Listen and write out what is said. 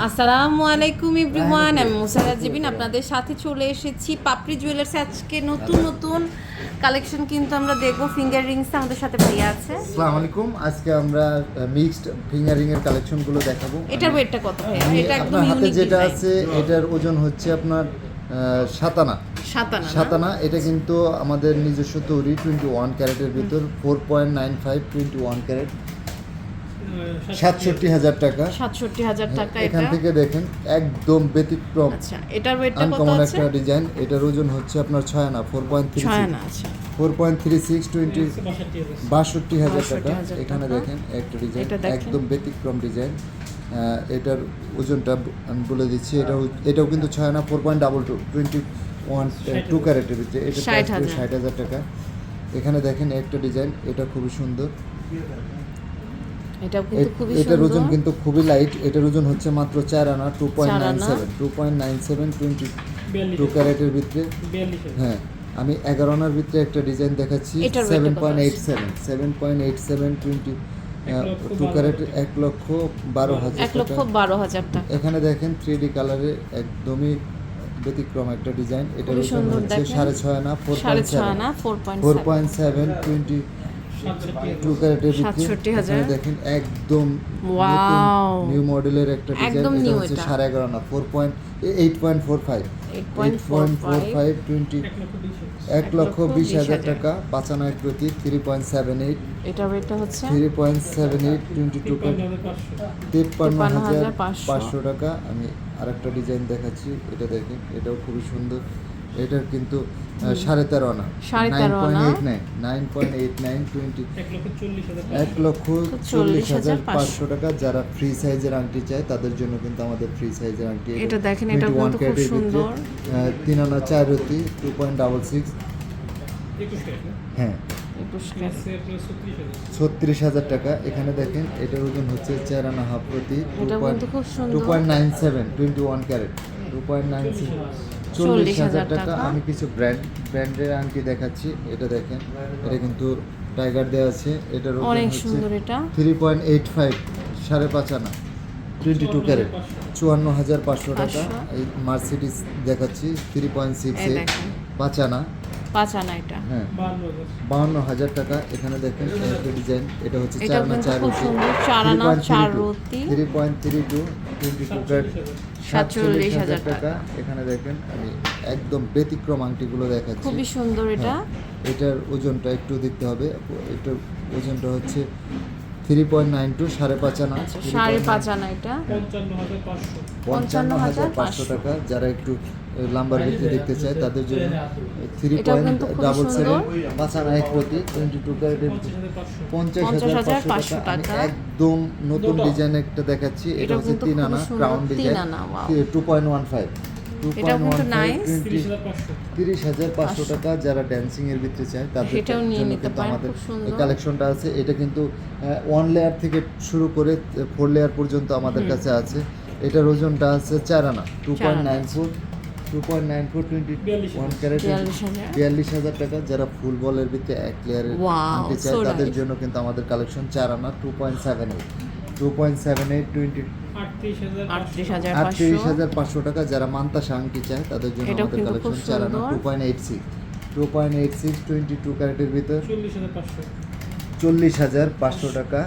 আসসালামু আলাইকুম এভরিওয়ান আমি মুসারা জিবিন আপনাদের সাথে চলে এসেছি পাপড়ি জুয়েলার্স আজকে নতুন নতুন কালেকশন কিন্তু আমরা দেখব ফিঙ্গার রিংস আমাদের সাথে ভাইয়া আছে। আসসালামু আলাইকুম। আজকে আমরা মিক্সড ফিঙ্গারিং এর কালেকশনগুলো দেখাবো। এটার ওয়েটটা কত ভাইয়া? এটা একদম হাতে যেটা আছে এটার ওজন হচ্ছে আপনার সাতানা। সাতানা সাতানা এটা কিন্তু আমাদের নিজস্ব তৈরি টোয়েন্টি ওয়ান ক্যারেটের ভিতর four point nine five twenty one carat সাতষট্টি হাজার টাকা। সাতষট্টি হাজার টাকা এখান থেকে দেখেন একদম ব্যতিক্রম। আচ্ছা এটার ওয়েটটা কত আছে? একটা ডিজাইন এটার ওজন হচ্ছে আপনার ছয় আনা ফোর পয়েন্ট থ্রি ছয় আচ্ছা। Four point three six twenty বাষট্টি হাজার টাকা। এখানে দেখেন একটা ডিজাইন একদম ব্যতিক্রম ডিজাইন এটার ওজনটা আমি বলে দিচ্ছি এটাও এটাও কিন্তু ছয় না four point double two twenty one two ক্যারেটের এটা। ষাট হাজার। টাকা। এখানে দেখেন একটা ডিজাইন এটা খুবই সুন্দর। এটাও কিন্তু এ- খুবই এটার ওজন কিন্তু খুবই লাইট এটার ওজন হচ্ছে মাত্র চার আনা two point nine. Seven two point nine seven twenty two ক্যারেটের ভিতরে। হ্যাঁ আমি এগারো আনার ভিতরে একটা ডিজাইন দেখাচ্ছি। Seven point eight seven seven point eight seven twenty two carat এক লক্ষ বারো হাজার এক লক্ষ বারো হাজার টাকা। এখানে দেখেন থ্রি ডি কালারে একদমই ব্যতিক্রম একটা ডিজাইন এটা। সাড়ে ছয় আনা ফোর পয়েন্ট ছয় seven four point seven twenty two সাতষট্টি হাজার। দেখেন একদম নিউ মডেলের একটা ডিজাইন এটা হচ্ছে সাড়ে এগারো না four point eight point four five eight point four point four five twenty এক লক্ষ বিশ হাজার। টাকা এক প্রতি থ্রি পয়েন্ট সেভেন এইট ওয়েটটা হচ্ছে? Three point seven eight twenty two তিপ্পান্ন হাজার। পাঁচশো। টাকা। আমি আরেকটা ডিজাইন দেখাচ্ছি এটা দেখেন এটাও খুবই সুন্দর। এটার কিন্তু সাড়ে তেরো আনা। Nine point eight nine nine point eight nine twenty এক লক্ষ চল্লিশ হাজার পাঁচশো। টাকা। যারা ফ্রি সাইজের আংটি চায় তাদের জন্য কিন্তু আমাদের ফ্রি সাইজের আংটি এটা দেখেন, এটা 21 কিন্তু খুব ক্যারেটের ভিতরে, তিন আনা চার রতি টু পয়েন্ট ডাবল সিক্স হ্যাঁ। ছত্রিশ হাজার। টাকা। এখানে দেখেন এটার ওজন হচ্ছে চার আনা হাফ প্রতি two point nine seven twenty one carat two point nine seven চল্লিশ হাজার টাকা। আমি কিছু ব্র্যান্ড ব্র্যান্ডের আংটি দেখাচ্ছি এটা দেখেন। এটা কিন্তু টাইগার দেওয়া আছে এটার অনেক সুন্দর এটা। থ্রি পয়েন্ট এইট ফাইভ সাড়ে পাঁচ আনা। টোয়েন্টি টু ক্যারেট চুয়ান্ন হাজার পাঁচশো টাকা। এই মার্সিডিস দেখাচ্ছি থ্রি পয়েন্ট সিক্স এইট পাঁচ আনা। পাঁচ আনা এটা। হ্যাঁ। বাউন্ন হাজার টাকা এখানে দেখেন একটা ডিজাইন এটা হচ্ছে চার আনা চার রতি three point three two twenty two সাতচল্লিশ হাজার টাকা। এখানে দেখেন আমি একদম ব্যতিক্রম আংটিগুলো দেখাচ্ছি খুবই সুন্দর এটা এটার ওজনটা একটু দেখতে হবে এটার ওজনটা হচ্ছে থ্রি পয়েন্ট নাইন টু সাড়ে পাঁচ আনা। সাড়ে পাঁচ আনা এটা। পঞ্চান্ন হাজার পাঁচশো টাকা। যারা একটু লাম্বার ভিত্তি দেখতে চায় তাদের জন্য থ্রি পয়েন্ট ডাবল সেভেন পাঁচ আনা এক প্রতি টোয়েন্টি টু ক্যারেটের পঞ্চাশ হাজার পাঁচশো পাঁচশো টাকা। আমি একদম নতুন ডিজাইন একটা দেখাচ্ছি এটা হচ্ছে তিন আনা crown design two point one five এটাও পয়েন্ট কিন্তু ওয়ান ফাইভ তিরিশ হাজার পাঁচশো। টাকা যারা ড্যান্সিং এর ভিতরে চায় তাদের সেটাও নিয়ে নিতে পারেন, খুব সুন্দর। কালেকশনটা আছে। এটা কিন্তু ওয়ান লেয়ার থেকে শুরু করে ফোর লেয়ার পর্যন্ত আমাদের কাছে আছে। এটার ওজনটা আছে চার আনা। Two point nine four two point nine four twenty one carat বিয়াল্লিশ হাজার। টাকা যারা ফুল বলের ভিতরে এক লেয়ারের আনতে চায় তাদের জন্য কিন্তু আমাদের কালেকশন চার আনা two point seven eight two point seven eight twenty আটত্রিশ হাজার পাঁচশো টাকা যারা মান্তা সাংকি চায় তাদের জন্য আমাদের কালেকশন সুন্দর। Two point eight six. Two point eight six twenty two ক্যারেটের ভিতর চল্লিশ হাজার পাঁচশো। টাকা।